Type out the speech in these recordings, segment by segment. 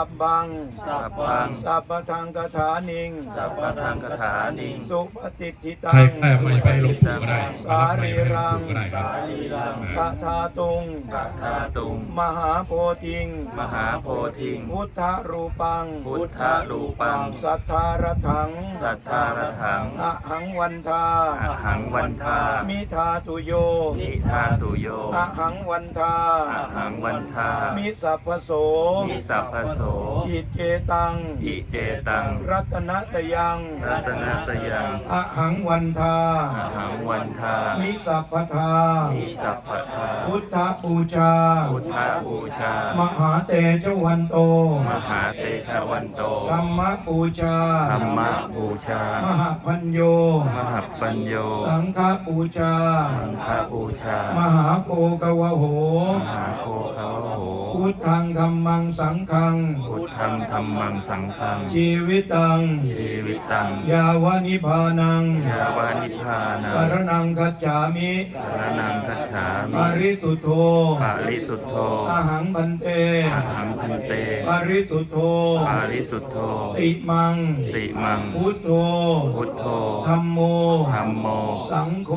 สับบัง สัพพัง สัพพทังคาถานิง สัพพทังคาถานิง สุปฏิทิตัใครงใครเอาไม้ไปให้หลวงปู่ก็ได้สารีรังก็ได้ครับกะทาตุงกะทาตุง มหาโพธิง มหาโพธิง พุทธรูปัง พุทธรูปัง สัทธารถัง สัทธารถังอหังวันทาอหังวันทา มิทาตุโยนิทาตุโยอหังวันทาอหังวันทา มิสัพพโส มิสัพพโสอิเจตัง อิเจตัง รัตนตยัง รัตนตยังอหังวันทาอหังวันทามิสัพพทามิสัพพทา พุทธบูชา พุทธบูชา มหาเตจวันโต มหาเตชะวันโต ธรรมบูชา ธรรมบูชา มหาพัญโย มหัปปัญโย สังฆบูชา สังฆบูชา มหาโภกวโห มหาโคเขาโห พุทธังธรรมังสังฆัง พุทธังธรรมังสังฆัง ชีวิตัง ชีวิตัง ยาวานิพานัง ยาวานิพพานัสางรนังกัจฉามิสารนังคัจฉาปมิริสุทโธปาริสุทโธอหังบันเตอาหังพันเตปริสุทโธปาริสุทโธ ติมัง ติมัง พุทโธ พุทโธธัมโมธัมโม สังโฆ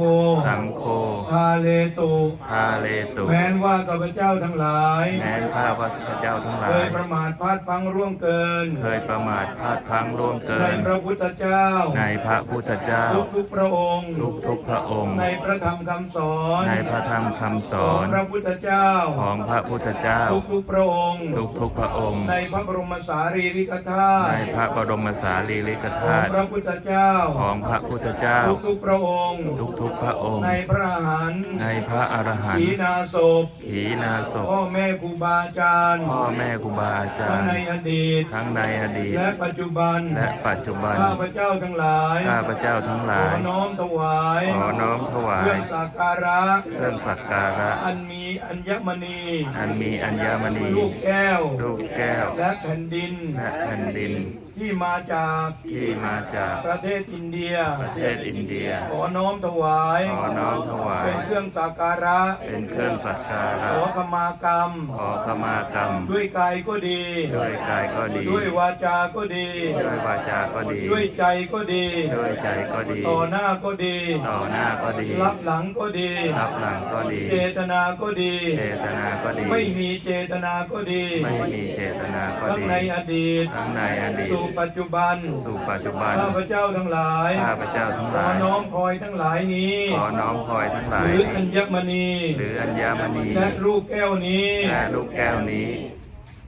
สังโฆ ทาเลตุพาเลตุ แม้นว่าข้าพเจ้าทั้งหลาย แม้นข้าพระเจ้าทั้งหลาเคยยประมาทพลาดพลังร่วงเกิน เคยประมาทพลาดพลั้งร่วงเกิในนพระพุทธเจ้า ในพระพุทธเจ้า ทุกทุกๆพระองค์ ทุกทุกๆพระองค์ ในพระธรรมคำสอน ในพระธรรมคำสขอองนพระพุทธเจ้า ของพระพุทธเจ้า ทุกทุกๆพระองค์ ทุกทุกๆพระองค์ ในพระบรมสารีริกธาในตุพระบรมสารีริกของธาตุพระพุทธเจ้า ของพระพุทธเจ้า ทุกทุกๆพระองค์ ทุกทุกๆพระองค์ ในพระอรหันต์ในพระอรหันขีต์นาศพขีนาศพพ่อแม่ครูบาอาจารย์พ่อแม่ครูบาอาจาทั้งรย์ในอดีต ทั้งในอดีต และปัจจุบัน และปัจจุบัน ข้าพเจ้าทั้งหลาย ข้าพเจ้าทั้งหขลาอย น้อมถวายขอน้อมถวาเครื่ยองสักการะ เครื่องสักการะ อันมีอัญมณี อันมีอัญมณี ลูกแก้ว ลูกแก้ว และแผ่นดิน และแผ่นดินที่มาจากที่มาจากประเทศอินเดีย ประเทศอินเดีย ขอน้อมถวาย ขอน้อมถวาย เป็นเครื่องสักการะ เป็นเครื่องสักการะขอขมากรรม ขอขมากรรม ด้วยกายก็ดี ด้วยกายก็ดี ด้วยวาจาก็ดี ด้วยวาจาก็ดี ด้วยใจก็ดี ด้วยใจก็ดี ต่อหน้าก็ดี ต่อหน้าก็ดี รับหลังก็ดีรับหลังก็ดี เจตนาก็ดี เจตนาก็ดี ไม่มีเจตนาก็ดี ไม่มีเจตนาก็ทั้งดีในอดีต ทั้งในอดีต สู่ปัจจุบัน สู่ปัจจุบัน ข้าพเจ้าทั้งหลาย ข้าพเจ้าทั้งขหอลายน้อมพลอยทั้งหลายนี้ ขอน้อมพลอยทั้งหลาหยรืออัญมณี หรืออัญมณี และลูกแก้วนี้ และลูกแก้วนี้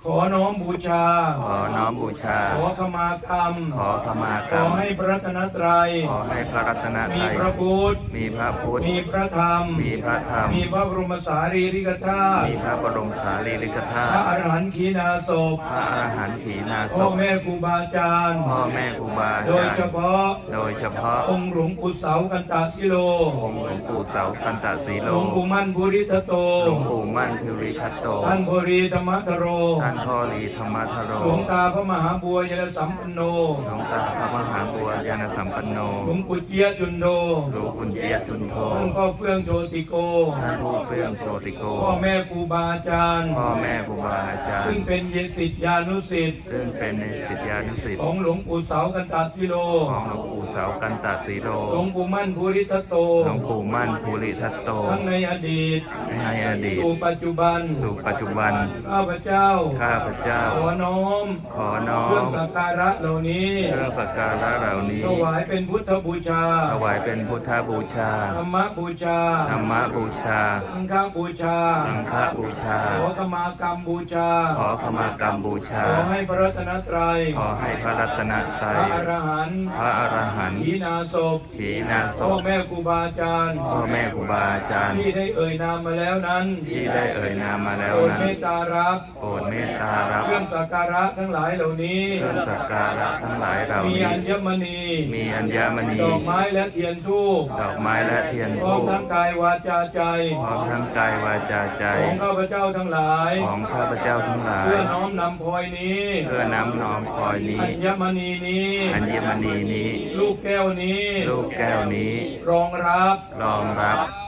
ขอน้อมบูชา ขอน้อมบูชา ขอขมากรรม ขอขมากขรรอมให้พระรัตนตรัย ขอให้พระรัตนตมีรัยพระพุทธ มีพระพุทธ มีพระธรรม มีพระธรรม มีพระบรมสารีริกธาตุ มีพระบรมสารีริกธาพระตุอรหันต์ขีณาศพพระอรหันต์ขีนาศพ่อพแม่ครูบาอาจารย์ พ่อแม่ครูบาอาโดยจารเฉย์พาะ โดยเฉพาะ องค์หลวงปู่เสากันตาชิโล องค์หลวงปู่เสากันตสีโล หลวงปู่มั่นภูริทัตโต หลวงปู่มั่นทิริทัตโต ท่านโพรีธรรมทโรท่านพ่อรีธรรมทโรหลวงตาพระมหาบัวยนสัมปันโนหลวงตาพระมหาบัวยานสัมปันโนหลวงปู่เจียจุนโดหลวงปู่เจียจุนโทท่านพ่อเฟื่องโชติโกท่านผู้เฟื่องโชติโก พ่อแม่ครูบาอาจารย์ พ่อแม่ครูบาอาจารย์ ซึ่งเป็นเยติยานุสิทธิ์ซึ่งเป็นในสิทธิานุสิทธิ์ของหลวงปู่เสากันตาชิโลของหลวงปู่เสากันตสีโลหลวงปู่มั่นภูริทัตโตหลวงปู่มั่นภูริทัตโต ทั้งในอดีตในอดีตสู่ปัจจุบันสู่ปัจจุบันข้าพเจ้าข้าพเจ้า ขอน้อมขอน้อเครื่องมสักการะเหล่านี้เครื่องสักการะเหล่านี้ถวายเป็นพุทธบูชาถวายเป็นพุทธบูชาธรรมบูชาธรรมบูชา สังฆบูชา สังฆบูชา ขอขมากรรมบูชา ขอขมากรรมบูชา ขอให้พระรัตนตรัย ขอให้พระรัตนตพรัระยอรหันต์พระอรหันต์ขีณาศพขีนาศพ่อพแม่ครูบาอาจารย์พ่อแม่ครูบาอาจารย์ที่ได้เอ่ยนามมาแล้วนั้น ที่ได้เอ่ยนามมาแล้วโปรดนั้นเมตตารับโปรดเมตตารับเครื่องสักการะทั้งหลายเหล่านี้ เครื่องสักการะทั้งหลายเหล่ามีนี้ อัญมณี มีอัญมณี ดอกไม้และเทียนทูปดอกไม้และเทียนพร้อธูมปทั้งกายวาจาใจ พร้อมทั้งกายวาจาใจ ของข้าพเจ้าทั้งหลาย ของข้าพเจ้าทั้งหลาย เพื่อน้อมนำพลอยนี้ เพื่อน้ำน้อมพลอยนี้ อัญมณีนี้ อัญมณีนี้ ลูกแก้วนี้ ลูกแก้วนี้ รองรับ รองรับ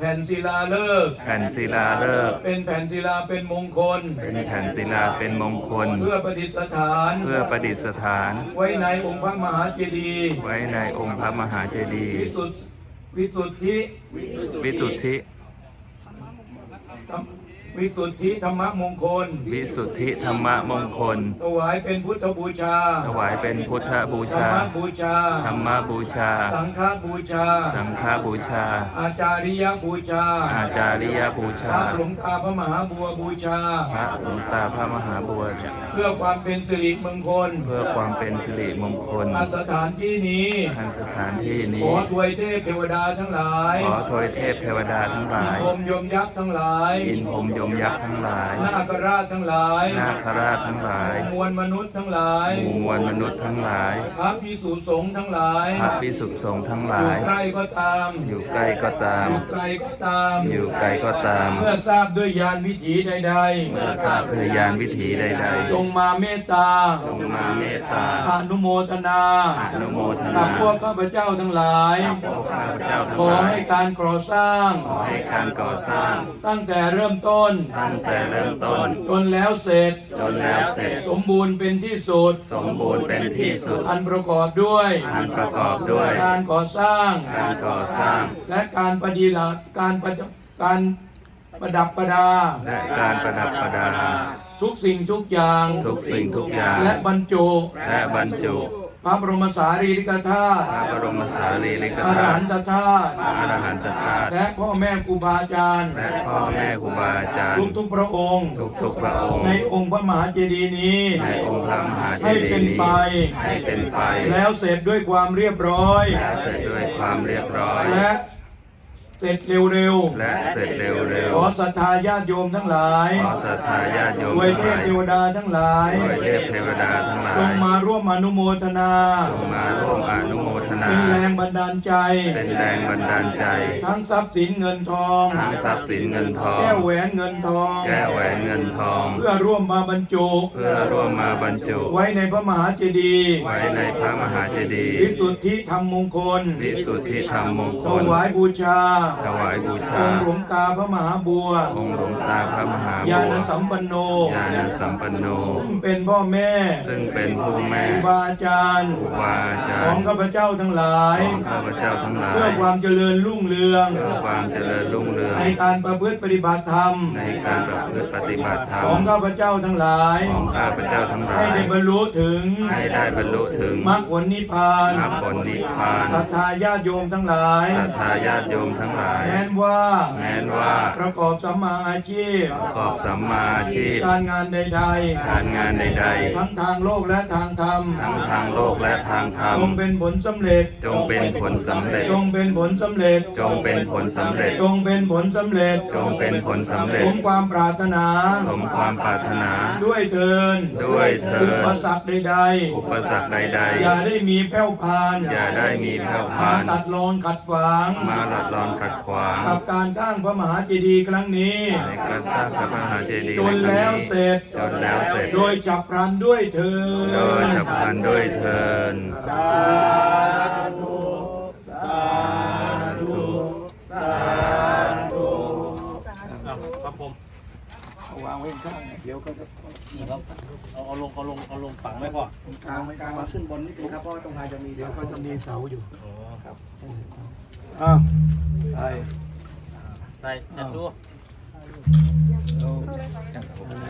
แผ่นศิลาฤกษ์แผ่นศิลาฤกษ์เป็นแผ่นศิลาเป็นมงคล เป็นแผ่นศิลาเป็นมงคล เพื่อประดิษฐาน เพื่อประดิษฐาน ไว้ในองค์พระมหาเจดีย์ ไว้ในองค์พระมหาเจดีย์ วิสุทธิ วิสุทธิ วิสุทธิธรรมวิสุทธิธรรมมงคล วิสุทธิธรรมมงคล ถวายเป็นพุทธบูชา ถวายเป็นพุทธบูธรรชา มบูชา ธรรมบูชา สังฆบูชา สังฆบูชา อาจาริยบูชา อาจาริยบูพชา ระหลวงตาพระมหาบัวบูชา พระหลวงตาพระมหาบัวเพื่อความเป็นสิริมงคลเพื่อความเป็นสิริมงคลณสถานที่นี้ ทันสถานที่ขนี้อทวยเทพเทวดาทั้งหลายขอโทยเทพเทวดาทั้งหอิลานยพรหมยมยักษ์ทั้งหลาย อินพรหมยมยักษ์ทั้งหลาย นาคราชทั้งหลาย นาคราชทั้งหลาย มวลมนุษย์ทั้งหลาย หมู่มวลมนุษย์ทั้งหลาย พระพิสุสงฆ์ทั้งหลาย พระพิสุสงฆ์ทั้งหอยู่ลายใกล้ก็ตาม อยู่ใกล้ก็ตาม อยู่ไกลก็ตาม อยู่ไกลก็ตาม เมื่อทราบด้วยญาณวิถีใดเมื่อทราบพยานวิถีใดๆจงมาเมตตาๆจงมาเมตตาอนุโมทนาอนุโมทกันาบพวกข้าพเจ้าทั้งหลายพวกข้าพเจ้าทั้ขงอหลายให้การก่อสร้าง ขอให้การก่อสร้าง ตั้งแต่เริ่มต้นตั้งแต่เริ่มต้น จนแล้วเสร็จ จนแล้วเสร็จ สมบูรณ์เป็นที่สุด สมบูรณ์เป็นที่สุด อันประกอบด้วย อันประกอบด้วย การก่อสร้าง การก่อสร้าง และการประดิษฐ์การประดับการประดับประดา และการประดับประดา ทุกสิ่งทุกอย่าง ทุกสิ่งทุกอย่าง และบรรจุ และบรรจุพ ระบรมสารีริกธาตุพระบรมสารีริกอรธาหัตุนตธาตุพระอรหันตธาตุและพ่อแม่ครูบาอาจารย์ และพ่อแม่ครูบาอาจารย์ ทุกทุกๆพระองค์ ทุกทุกๆพระองค์ ในองค์พระมหาเจดีย์นี้ ในองค์พระมหาเจให้ดีเป็นย์นี้ไป ให้เป็นไปแล้วเสร็จด้วยความเรียบร้อย และเสร็จด้วยความเรียบร้อย และ เสร็จเร็วและเสร็จเร็วๆขอศรัทธาญาติโยมทั้งหลายๆขอศรัทธาญาติโยมด้วยทั้งเทหพลายเทวดาทั้งหลาย ด้วยเทพเทวดาทั้งหลาจงยมาร่วมอนุโมทนา จงมาร่วมอนุโมทนา เป็นแรงบันดาลใจ เป็นแรงบันดาลใจ ทั้งทรัพย์สินเงินทอง ทั้งทรัพย์สินเงินทอง แก้วแหวนเงินทอง แก้วแหวนเงินทอง เพื่อร่วมมาบรรจุ เพื่อร่วมมาบรรจุ ไว้ในพระมหาเจดีย์ ไว้ในพระมหาเจดีย์ วิสุทธิธรรมมงคล วิสุทธิธรรมมงคถลวายบูชาถวายบูอชางค์หลวงตาพระมหาบัว องค์หลวงตาพระมหาญาบัณวสัมปันโน ญาณสัมปันโน ซึ่งเป็นพ่อแม่ซึ่งเป็นผู้แม่ครูบาอาจารย์ครูบาอาจารของย์ข้าพเจ้าทั้งหลาย ของข้าพเจ้าทั้งหลายเพื่อความเจริญรุ่งเรือง เพื่อความเจริญรุ่งเรืองในการประพฤติปฏิบัติธรรม ในการประพฤติปฏิบัติธรรมของข้าพเจ้าทั้งหลาย ของข้าพเจ้าทั้งหลาให้ย ได้บรรลุถึงให้ได้บรรลุถึงมรรคผลนิพพานมรรคผลนิพพานศรัทธาญาติโยมทั้งหลาย ศรัทธาญาติโยมทั้งหลาย แม้นว่า แม้นว่าประกอบสัมมาอาชีพ ประกอบสัมมาอาชีพ การงานใดการงานใดๆ ทั้งทางโลกและทางธรรมๆทั้งทางโลกและทางธรรม จงเป็นผลสำเร็จ จงเป็นผลสำเร็จ จงเป็นผลสำเร็จ จงเป็นผลสำเร็จ จงเป็นผลสำเร็จ จงเป็นผลสำเร็สจมความปรารถนา สมความปรารถนา ด้วยเทิน ด้วยเถิดอุปสรรคใดอุปสรรคใดๆ อย่าได้มีแผ่วพานๆอย่าได้มีแผ่วมาพานตัดรอนขัดขวางมาหลัดรอนขัดขวางกับการสร้างพระมหาเจดีย์ครั้งนี้ในการสร้างพระมหาเจดีย์จในนครั้แล้วงนี้เสร็จจนแล้วเสร็จ โดยจับพลันด้วยเทินโดยฉับพลันด้วยเทินสาธุสาธุสาธุครับผมเอาวางไว้ข้างๆเดี๋ยวก็จะนี่ครับเอาเอาลงเอาลงเอาลงฝังไว้ก่อนกลางไม่กลางมาขึ้นบนนิดนึงครับเพราะว่าตรงกลางจะมีเดี๋ยวก็จะมีเสาอยู่อ๋ออ้าว ไปใส่จัดชูเอาไหน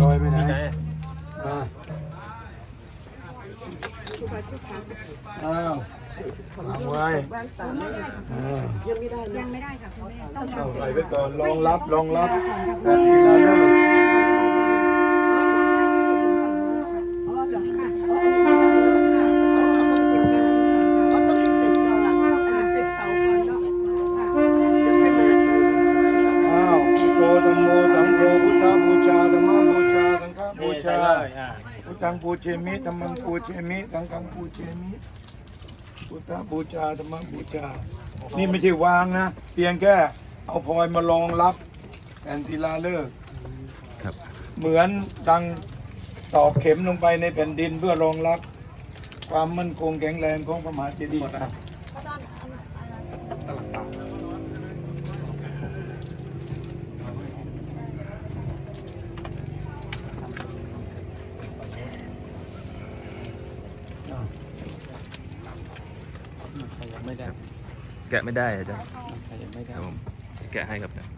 ลอยไปไหนไหนมาอ้าววางไว้เออยังไม่ได้ยังไม่ได้ค่ะคุณแม่ต้องเอาใส่ไปก่อนรองรับรองรับแบบนี้เราเลิก ปูเชมิธรรมังปูเชมิสังฆังปูเชมิพุทธบูชาธรรมบูชา นี่ไม่ใช่วางนะ เพียงแค่เอาพลอยมารองรับแผ่นศิลาฤกษ์ครับ เหมือนดังตอกเข็มลงไปในแผ่นดินเพื่อรองรับ ความมั่นคงแข็งแรงของพระมหาเจดีย์ครับ ไม่ได้ แกะไม่ได้อาจารย์ขยับไม่คได้รับผมแกะให้ครับ